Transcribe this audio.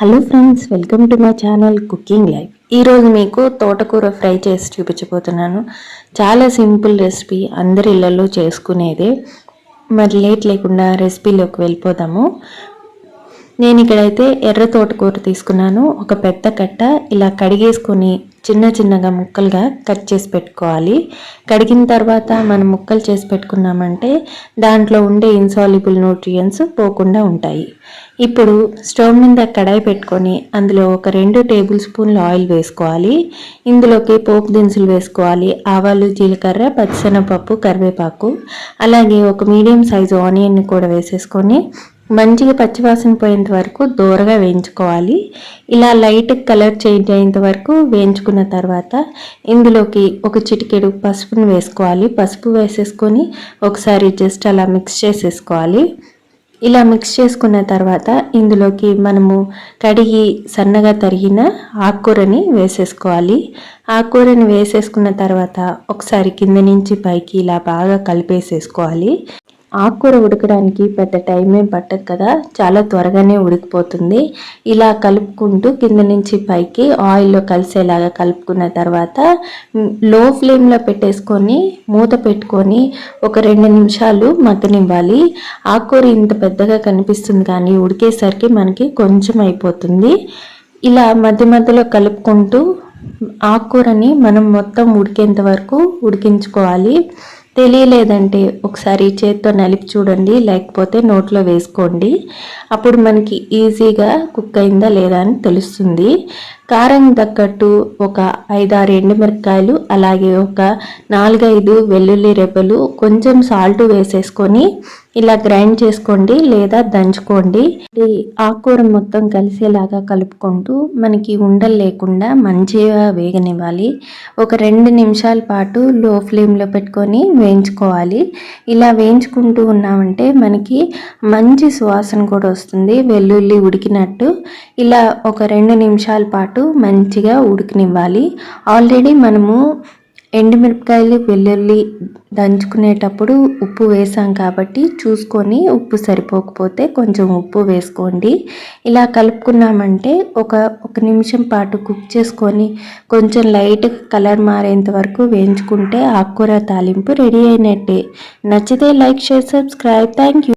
Hello friends welcome to my channel cooking life ఈరోజు మీకు తోటకూర ఫ్రై చేసి చూపించబోతున్నాను. చాలా సింపుల్ రెసిపీ అందరి ఇళ్ళలో చేసుకునేదే. మరి లేట్ లేకుండా రెసిపీలోకి వెళ్ళిపోదాము. నేను ఇక్కడైతే ఎర్ర తోటకూర తీసుకున్నాను. ఒక పెద్ద కట్ట ఇలా కడిగేసుకొని చిన్న చిన్నగా ముక్కలుగా కట్ చేసి పెట్టుకోవాలి. కడిగిన తర్వాత మనం ముక్కలు చేసి పెట్టుకున్నామంటే దాంట్లో ఉండే ఇన్సాల్యుబుల్ న్యూట్రియన్స్ పోకుండా ఉంటాయి. ఇప్పుడు స్టవ్ మీద కడాయి పెట్టుకొని అందులో ఒక రెండు టేబుల్ స్పూన్లు ఆయిల్ వేసుకోవాలి. ఇందులోకి పోపు దినుసులు వేసుకోవాలి. ఆవాలు జీలకర్ర పచ్చిశనగపప్పు కరివేపాకు అలాగే ఒక మీడియం సైజు ఆనియన్ని కూడా వేసేసుకొని మంచిగా పచ్చివాసన పోయేంత వరకు దూరగా వేయించుకోవాలి. ఇలా లైట్ కలర్ చేంజ్ అయ్యేంత వరకు వేయించుకున్న తర్వాత ఇందులోకి ఒక చిటికెడు పసుపును వేసుకోవాలి. పసుపు వేసేసుకొని ఒకసారి జస్ట్ అలా మిక్స్ చేసేసుకోవాలి. ఇలా మిక్స్ చేసుకున్న తర్వాత ఇందులోకి మనము కడిగి సన్నగా తరిగిన ఆకుకూరని వేసేసుకోవాలి. ఆకుకూరని వేసేసుకున్న తర్వాత ఒకసారి కింద నుంచి పైకి ఇలా బాగా కలిపేసేసుకోవాలి. ఆకుకూర ఉడకడానికి పెద్ద టైం ఏం పట్టదు కదా చాలా త్వరగానే ఉడికిపోతుంది. ఇలా కలుపుకుంటూ కింద నుంచి పైకి ఆయిల్లో కలిసేలాగా కలుపుకున్న తర్వాత లో ఫ్లేమ్లో పెట్టేసుకొని మూత పెట్టుకొని ఒక రెండు నిమిషాలు మగ్గనివ్వాలి. ఆకుకూర ఇంత పెద్దగా కనిపిస్తుంది కానీ ఉడికేసరికి మనకి కొంచెం అయిపోతుంది. ఇలా మధ్య మధ్యలో కలుపుకుంటూ ఆకుకూరని మనం మొత్తం ఉడికేంత వరకు ఉడికించుకోవాలి. తెలియలేదంటే ఒకసారి చేత్తో నలిపి చూడండి లేకపోతే నోట్లో వేసుకోండి. అప్పుడు మనకి ఈజీగా కుక్ అయిందా లేదా అని తెలుస్తుంది. కారం తగ్గట్టు ఒక ఐదారు ఎండుమిరపకాయలు అలాగే ఒక నాలుగైదు వెల్లుల్లి రెబ్బలు కొంచెం సాల్ట్ వేసేసుకొని ఇలా గ్రైండ్ చేసుకోండి లేదా దంచుకోండి. ఆకుకూర మొత్తం కలిసేలాగా కలుపుకుంటూ మనకి ఉండలు లేకుండా మంచిగా వేగనివ్వాలి. ఒక రెండు నిమిషాల పాటు లో ఫ్లేమ్లో పెట్టుకొని వేయించుకోవాలి. ఇలా వేయించుకుంటూ ఉన్నామంటే మనకి మంచి సువాసన కూడా వస్తుంది. వెల్లుల్లి ఉడికినట్టు ఇలా ఒక రెండు నిమిషాల పాటు మంచిగా ఉడికినివ్వాలి. ఆల్రెడీ మనము ఎండుమిరపకాయలు వెల్లుల్లి దంచుకునేటప్పుడు ఉప్పు వేసాం కాబట్టి చూసుకొని ఉప్పు సరిపోకపోతే కొంచెం ఉప్పు వేసుకోండి. ఇలా కలుపుకున్నామంటే ఒక ఒక నిమిషం పాటు కుక్ చేసుకొని కొంచెం లైట్ కలర్ మారేంత వరకు వేయించుకుంటే ఆకుకూర తాలింపు రెడీ అయినట్టే. నచ్చితే like share subscribe. Thank you